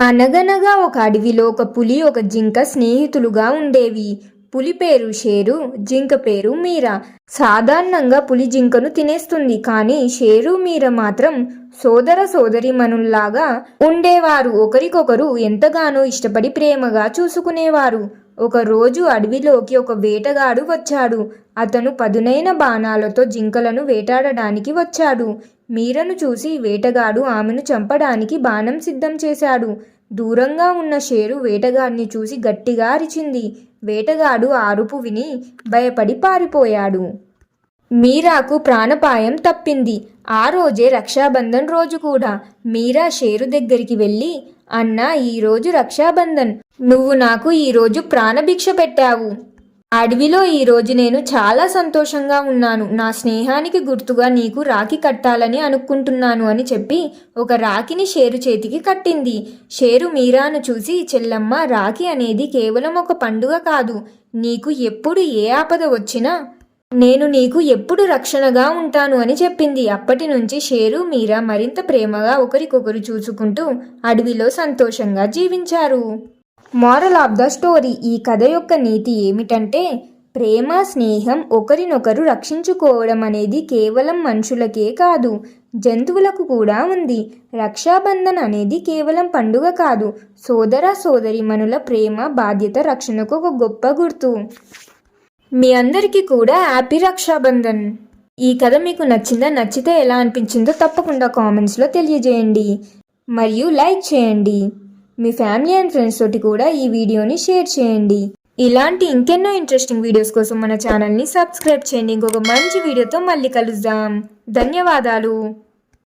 అనగనగా ఒక అడవిలో ఒక పులి ఒక జింక స్నేహితులుగా ఉండేవి. పులి పేరు షేరు జింక పేరు మీరా. సాధారణంగా పులి జింకను తినేస్తుంది కానీ షేరు మీర మాత్రం సోదర సోదరిమనుల్లాగా ఉండేవారు. ఒకరికొకరు ఎంతగానో ఇష్టపడి ప్రేమగా చూసుకునేవారు. ఒక రోజు అడవిలోకి ఒక వేటగాడు వచ్చాడు. అతను పదునైన బాణాలతో జింకలను వేటాడడానికి వచ్చాడు. మీరను చూసి వేటగాడు ఆమెను చంపడానికి బాణం సిద్ధం చేశాడు. దూరంగా ఉన్న షేరు వేటగాడిని చూసి గట్టిగా అరిచింది. వేటగాడు ఆరుపు విని భయపడి పారిపోయాడు. మీరాకు ప్రాణపాయం తప్పింది. ఆ రోజే రక్షాబంధన్ రోజు కూడా మీరా షేరు దగ్గరికి వెళ్ళి అన్నా ఈరోజు రక్షాబంధన్. నువ్వు నాకు ఈరోజు ప్రాణభిక్ష పెట్టావు. అడవిలో ఈరోజు నేను చాలా సంతోషంగా ఉన్నాను. నా స్నేహానికి గుర్తుగా నీకు రాఖీ కట్టాలని అనుకుంటున్నాను అని చెప్పి ఒక రాఖీని షేరు చేతికి కట్టింది. షేరు మీరాను చూసి చెల్లమ్మ రాఖీ అనేది కేవలం ఒక పండుగ కాదు. నీకు ఎప్పుడు ఏ ఆపద వచ్చినా నేను నీకు ఎప్పుడు రక్షణగా ఉంటాను అని చెప్పింది. అప్పటి నుంచి షేరు మీరా మరింత ప్రేమగా ఒకరికొకరు చూసుకుంటూ అడవిలో సంతోషంగా జీవించారు. Moral of the story. ఈ కథ యొక్క నీతి ఏమిటంటే ప్రేమ స్నేహం ఒకరినొకరు రక్షించుకోవడం అనేది కేవలం మనుషులకే కాదు జంతువులకు కూడా ఉంది. రక్షాబంధన్ అనేది కేవలం పండుగ కాదు సోదర సోదరిమనుల ప్రేమ బాధ్యత రక్షణకు ఒక గొప్ప గుర్తు. మీ అందరికీ కూడా హ్యాపీ రక్షాబంధన్. ఈ కథ మీకు నచ్చిందా నచ్చితే ఎలా అనిపించిందో తప్పకుండా కామెంట్స్లో తెలియజేయండి. మరియు లైక్ చేయండి. మీ ఫ్యామిలీ అండ్ ఫ్రెండ్స్ తోటి కూడా ఈ వీడియోని షేర్ చేయండి. ఇలాంటి ఇంకెన్నో ఇంట్రెస్టింగ్ వీడియోస్ కోసం మన ఛానల్ని సబ్స్క్రైబ్ చేయండి. ఇంకొక మంచి వీడియోతో మళ్ళీ కలుద్దాం. ధన్యవాదాలు.